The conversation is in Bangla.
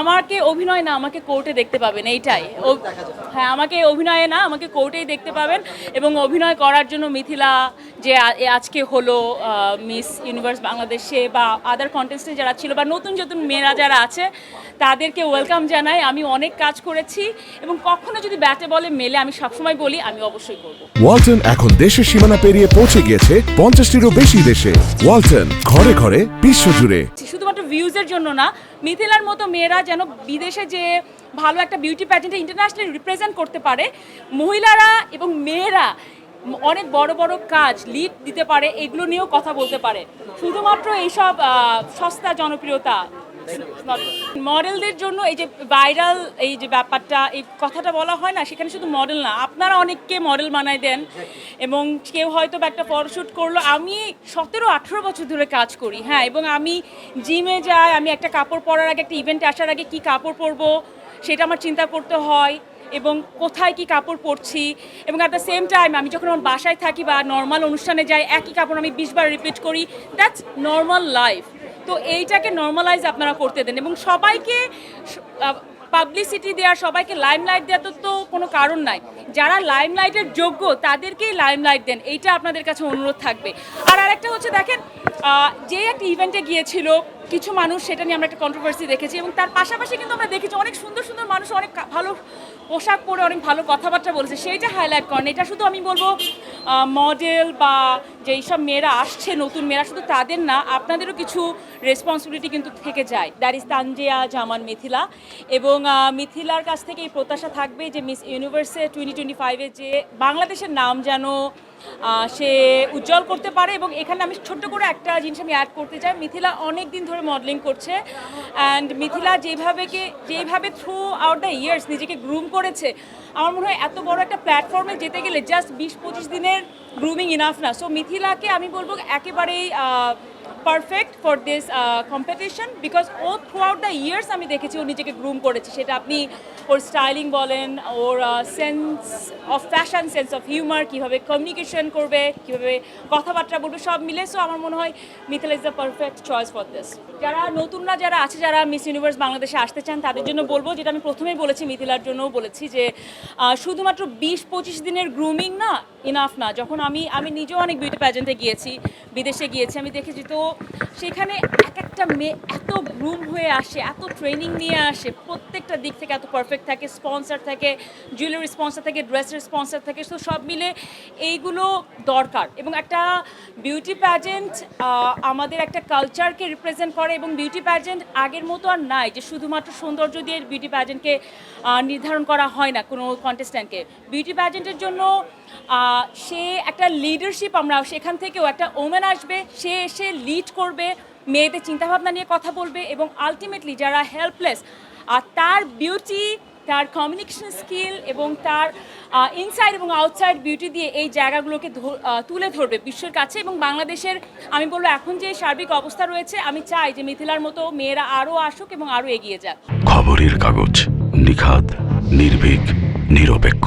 আমাকে অভিনয় না আমাকে কোর্টে দেখতে পাবেন এইটাই। হ্যাঁ আমাকে অভিনয়ে না আমাকে কোর্টেই দেখতে পাবেন এবং অভিনয় করার জন্য মিথিলা যে আজকে হলো মিস ইউনিভার্স বাংলাদেশে বা আদার কন্টেস্টে যারা ছিল বা নতুন নতুন মেয়েরা যারা আছে তাদেরকে ওয়েলকাম জানাই। আমি অনেক কাজ করেছি এবং কখনো যদি ব্যাটে বলে মেলে আমি সবসময় বলি আমি অবশ্যই করব। ওয়ালটন এখন দেশের সীমানা পেরিয়ে পৌঁছে গিয়েছে পঞ্চাশটিরও বেশি দেশে। ওয়ালটন ঘরে ঘরে বিশ্বজুড়ে। শুধুমাত্র ভিউজের জন্য না মিথিলার মতো মেয়েরা যেন বিদেশে যে ভালো একটা বিউটি প্যাজেন্টে ইন্টারন্যাশনালি রিপ্রেজেন্ট করতে পারে, মহিলারা এবং মেয়েরা অনেক বড় বড় কাজ লিড দিতে পারে, এগুলো নিয়েও কথা বলতে পারে। শুধুমাত্র এইসব সস্তা জনপ্রিয়তা মডেলদের জন্য এই যে ভাইরাল এই যে ব্যাপারটা, এই কথাটা বলা হয় না, সেখানে শুধু মডেল না, আপনারা অনেককে মডেল বানায় দেন এবং কেউ হয়তো বা একটা ফটোশ্যুট করল। আমি সতেরো আঠেরো বছর ধরে কাজ করি হ্যাঁ এবং আমি জিমে যাই, আমি একটা কাপড় পরার আগে, একটা ইভেন্টে আসার আগে কি কাপড় পরবো সেটা আমার চিন্তা করতে হয় এবং কোথায় কি কাপড় পরছি এবং অ্যাট দ্য সেম টাইম আমি যখন আমার বাসায় থাকি বা নর্মাল অনুষ্ঠানে যাই, একই কাপড় আমি বিশবার রিপিট করি দ্যাটস নর্মাল লাইফ তো এইটাকে নর্মালাইজ আপনারা করতে দেন এবং সবাইকে পাবলিসিটি দেওয়া সবাইকে লাইমলাইট দেওয়া তো তো কোনো কারণ নাই। যারা লাইমলাইটের যোগ্য, তাদেরকেই লাইমলাইট দেন। এইটা আপনাদের কাছে অনুরোধ থাকবে। আর আরেকটা হচ্ছে দেখেন যে একটা ইভেন্টে গিয়েছিল, কিছু মানুষ সেটা নিয়ে আমরা একটা কন্ট্রোভার্সি দেখেছি এবং তার পাশাপাশি কিন্তু আমরা দেখেছি অনেক সুন্দর সুন্দর মানুষ অনেক ভালো পোশাক পরে অনেক ভালো কথাবার্তা বলেছে। সেইটা হাইলাইট করেন। এটা শুধু আমি বলব মডেল বা যেই সব মেয়েরা আসছে, নতুন মেয়েরা, শুধু তাদের না, আপনাদেরও কিছু রেসপন্সিবিলিটি কিন্তু থেকে যায়। That is Tanzia, Zaman, Mithila. এবং মিথিলার কাছ থেকে এই প্রত্যাশা থাকবে যে মিস ইউনিভার্সে টোয়েন্টি টোয়েন্টি ফাইভে যে বাংলাদেশের নাম যেন সে উজ্জ্বল করতে পারে এবং এখানে আমি ছোট্ট করে একটা জিনিস আমি অ্যাড করতে চাই। মিথিলা অনেক দিন ধরে মডেলিং করছে অ্যান্ড মিথিলা যেভাবে কে, যেভাবে থ্রু আউট দ্য ইয়ার্স নিজেকে গ্রুম করেছে, আমার মনে হয় এত বড় একটা প্ল্যাটফর্মে যেতে গেলে জাস্ট বিশ পঁচিশ দিনের গ্রুমিং ইনাফ না। সো মিথিলাকে আমি বলব একেবারেই perfect for this competition because O throughout the years আমি দেখেছি, ও নিজেকে গ্রুম করেছে। সেটা আপনি ওর স্টাইলিং বলেন, ওর sense of fashion sense of humour কীভাবে কমিউনিকেশন করবে, কীভাবে কথাবার্তা বলবে, সব মিলে। সো আমার মনে হয় Mithila is the perfect choice for this যারা নতুনরা যারা আছে, যারা মিস ইউনিভার্স বাংলাদেশে আসতে চান, তাদের জন্য বলব, যেটা আমি প্রথমেই বলেছি, মিথিলার জন্যও বলেছি যে শুধুমাত্র বিশ পঁচিশ দিনের গ্রুমিং না ইনাফ না। যখন আমি আমি নিজেও অনেক বিউটি প্যাজেন্টে গিয়েছি, বিদেশে গিয়েছি, আমি দেখেছি তো সেখানে এক একটা মেয়ে এত গ্রুম হয়ে আসে, এত ট্রেনিং নিয়ে আসে, প্রত্যেকটা দিক থেকে এত পারফেক্ট থাকে স্পন্সার থাকে জুয়েলারি স্পন্সার থাকে ড্রেসের স্পন্সার থাকে তো সব মিলে এইগুলো দরকার। এবং একটা বিউটি প্যাজেন্ট আমাদের একটা কালচারকে রিপ্রেজেন্ট করে এবং বিউটি প্যাজেন্ট আগের মতো আর নাই যে শুধুমাত্র সৌন্দর্য দিয়ে বিউটি প্যাজেন্টকে নির্ধারণ করা হয় না কোনো কন্টেস্ট্যান্টকে বিউটি প্যাজেন্টের জন্য সে একটা লিডারশিপ আমরা, সেখান থেকেও একটা ওমেন আসবে, সে এসে লিড করবে মেয়েদের চিন্তাভাবনা নিয়ে কথা বলবে এবং আলটিমেটলি যারা হেল্পলেস আর তার বিউটি তার কমিউনিকেশন স্কিল এবং তার ইনসাইড এবং আউটসাইড বিউটি দিয়ে এই জায়গাগুলোকে তুলে ধরবে বিশ্বের কাছে এবং বাংলাদেশের, আমি বলব এখন যে সার্বিক অবস্থা রয়েছে, আমি চাই যে মিথিলার মতো মেয়েরা আরও আসুক এবং আরও এগিয়ে যাক। খবরের কাগজ নিখাত, নির্ভীক, নিরপেক্ষ।